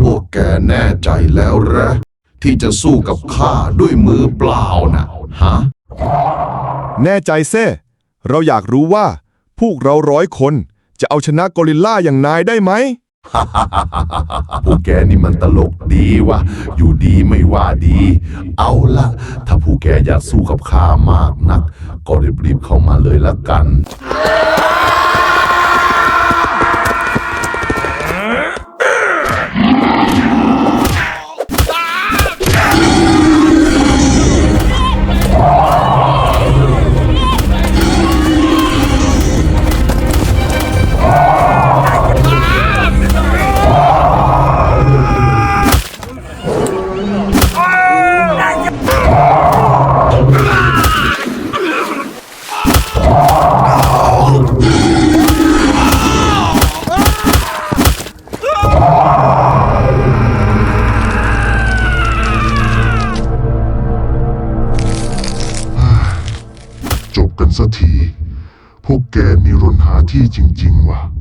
พวกแกแน่ใจแล้วหรืที่จะสู้กับข้าด้วยมือเปล่าน่ะฮะ แน่ใจเซ่เราอยากรู้ว่า พวกเราร้อยคนจะเอาชนะกอริลล่าอย่างนายได้ไหม พวกแกนี่มันตลกดีวะอยู่ดีไม่ว่าดี เอาละถ้าผู้แกอยากสู้กับข้ามากนัก ก็รีบๆเข้ามาเลยละกัน สักที พวกแกนี่รนหาที่จริง ๆ ว่ะ